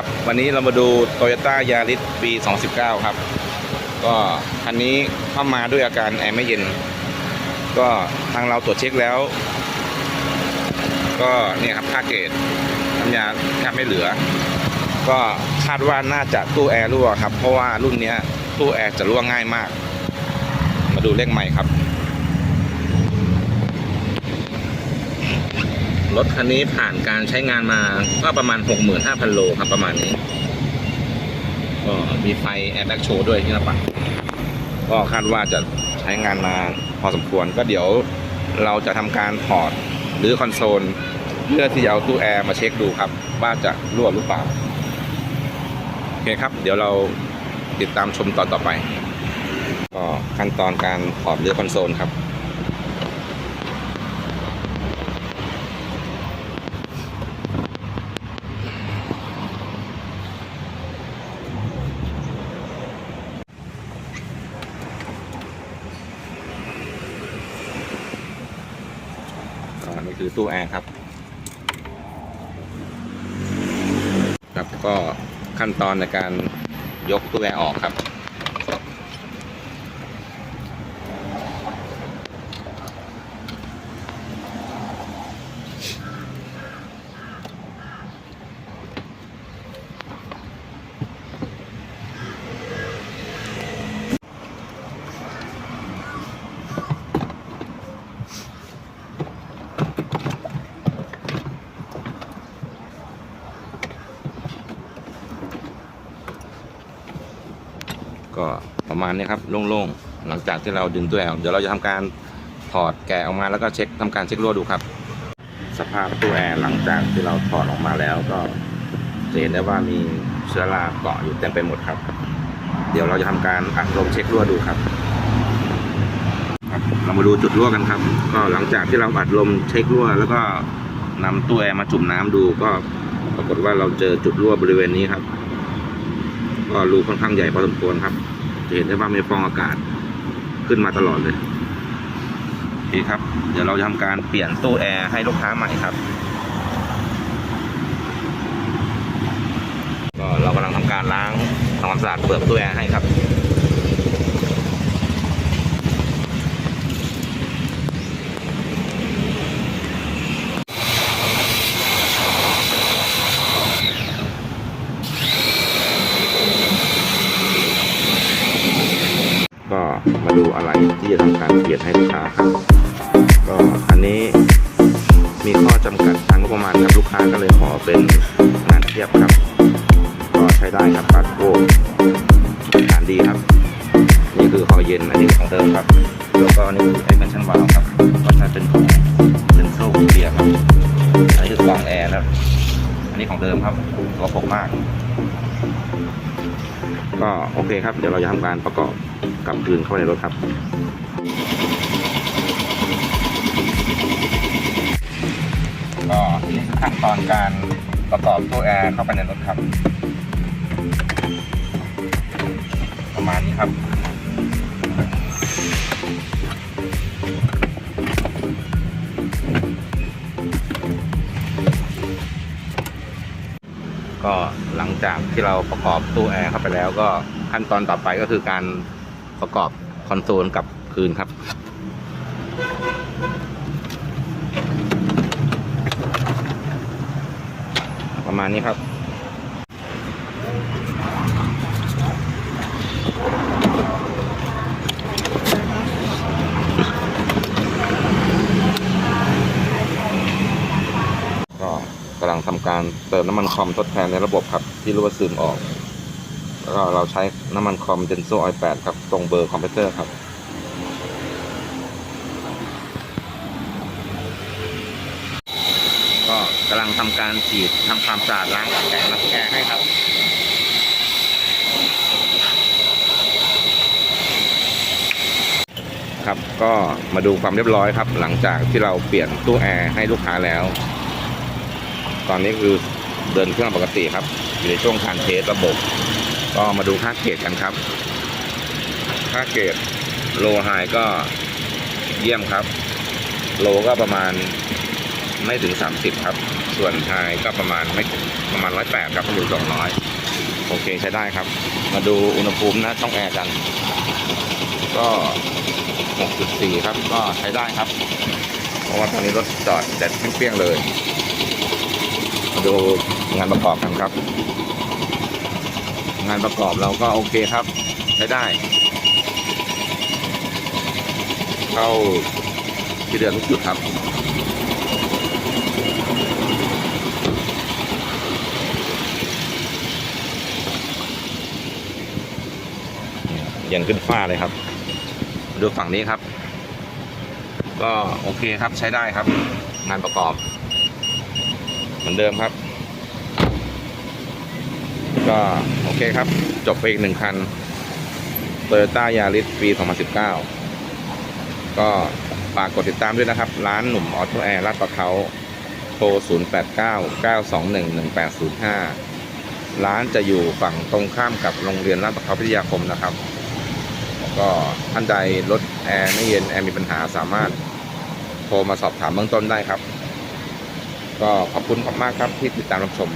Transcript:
ครับ วันนี้เรามาดู Toyota Yaris ปี 2019 ครับ ก็คันนี้เข้ามาด้วยอาการแอร์ไม่เย็น ก็ทางเราตรวจเช็คแล้ว ก็เนี่ยครับค่าเกรดน้ำยาแทบไม่เหลือ ก็คาดว่าน่าจะตู้แอร์รั่วครับ เพราะว่ารุ่นนี้ตู้แอร์จะรั่วง่ายมาก มาดูเลขใหม่ครับ รถคันนี้ผ่านการใช้งานมาก็ประมาณ 65,000 โลครับประมาณนี้ ก็มีไฟแอร์แบ็กโชว์ด้วยที่หน้าปัดก็คาดว่าจะใช้งานมาพอสมควรก็เดี๋ยวเราจะทำการถอดหรือคอนโซล เพื่อที่จะเอาตู้แอร์มาเช็คดูครับ ว่าจะรั่วหรือเปล่า โอเคครับ เดี๋ยวเราติดตามชมตอนต่อไป ก็ขั้นตอนการถอดหรือคอนโซลครับ ก็นี่คือตู้แอร์ครับครับก็ขั้นตอนในการยกตู้แอร์ออกครับ ก็ประมาณนี้ครับโล่งๆหลังจากที่เราดึงตู้แอร์เดี๋ยวเราจะทำการถอดแกะออกมาแล้วก็เช็คทำการเช็ครั่วดูครับ สภาพตู้แอร์หลังจากที่เราถอดออกมาแล้วก็จะเห็นได้ว่ามีเชื้อราเกาะอยู่เต็มไปหมดครับ เดี๋ยวเราจะทำการอัดลมเช็ครั่วดูครับ เรามาดูจุดรั่วกันครับ ก็หลังจากที่เราอัดลมเช็ครั่ว แล้วก็นำตู้แอร์มาจุ่มน้ำดูก็ปรากฏว่าเราเจอจุดรั่วบริเวณนี้ครับ ก็รูค่อนข้างใหญ่พอสมควรครับ จะเห็นได้ว่ามีฟองอากาศขึ้นมาตลอดเลยนี่ครับ เดี๋ยวเราจะทำการเปลี่ยนตู้แอร์ให้ลูกค้าใหม่ครับ ก็เรากำลังทำการล้างทำความสะอาดเปลือกตู้แอร์ให้ครับ ก็ มาดูอะไรที่จะทำการเปลี่ยนให้ลูกค้าครับ ก็อันนี้มีข้อจำกัดทางงบประมาณครับลูกค้าก็เลยขอเป็นงานเทียบครับ ก็ใช้ได้ครับปัดโอ้ฐานดีครับ นี่คือคอเย็นอันนี้ของเดิมครับ แล้วก็นี่คือไอ้แมนชั่นวาลครับก็ใช้เป็นของเป็นโซ่เกียร์ครับอันนี้คือกรองแอร์แล้วอันนี้ของเดิมครับตัวปกมาก ก็โอเคครับ เดี๋ยวเราจะทำการประกอบกลับคืนเข้าไปในรถครับก็นี่คือขั้นตอนการประกอบตู้แอร์เข้าไปในรถครับ ประมาณนี้ครับ ก็หลังจากที่เราประกอบตู้แอร์เข้าไปแล้วก็ขั้นตอนต่อไปก็คือการประกอบคอนโซลกับคืนครับประมาณนี้ครับ ก็กำลั งทำการเติมน้ำมันคอมทดแทนในระบบครับ ที่รั่วซึมออก แล้วก็เราใช้น้ำมันคอมเดนโซออย8ครับ ตรงเบอร์คอมเพรสเตอร์ครับก็กำลังทำการฉีดทำความสะอาดล้างแกะรักแกะให้ครับ ครับก็มาดูความเรียบร้อยครับ หลังจากที่เราเปลี่ยนตู้แอร์ให้ลูกค้าแล้ว ตอนนี้คือเดินเครื่องปกติครับ อยู่ในช่วงการเทสระบบ ก็มาดูค่าเกรดกันครับ ค่าเกรดโลไฮก็เยี่ยมครับ โลก็ประมาณไม่ถึง 30 ครับ ส่วนชายก็ประมาณไม่ประมาณร้อยแปดครับอยู่สองร้อยโอเคใช้ได้ครับ มาดูอุณหภูมินะช่องแอร์กัน ก็ 6.4 ครับ ก็ใช้ได้ครับ เพราะว่าตอนนี้รถจอดแดดเปรี้ยงเลย ดูงานประกอบกันครับ งานประกอบเราก็โอเคครับ ใช้ได้ เข้าที่เดือนทุกจุดครับย็นขึ้นฟ้าเลยครับ ดูฝั่งนี้ครับ ก็โอเคครับใช้ได้ครับ งานประกอบ เหมือนเดิมครับ ก็โอเคครับ จบไปอีกหนึ่งคัน Toyota Yaris ปี 2019 ก็ฝากกดติดตามด้วยนะครับ ร้านหนุ่มออโตแอร์ลาดประเขาโทร 0899221805 ร้านจะอยู่ฝั่งตรงข้ามกับโรงเรียนลาดประเขาพิทยาคมนะครับ ก็ท่านใดรถแอร์ไม่เย็นแอร์มีปัญหาสามารถโทรมาสอบถามเบื้องต้นได้ครับ ก็ขอบคุณมากครับที่ติดตามรับชม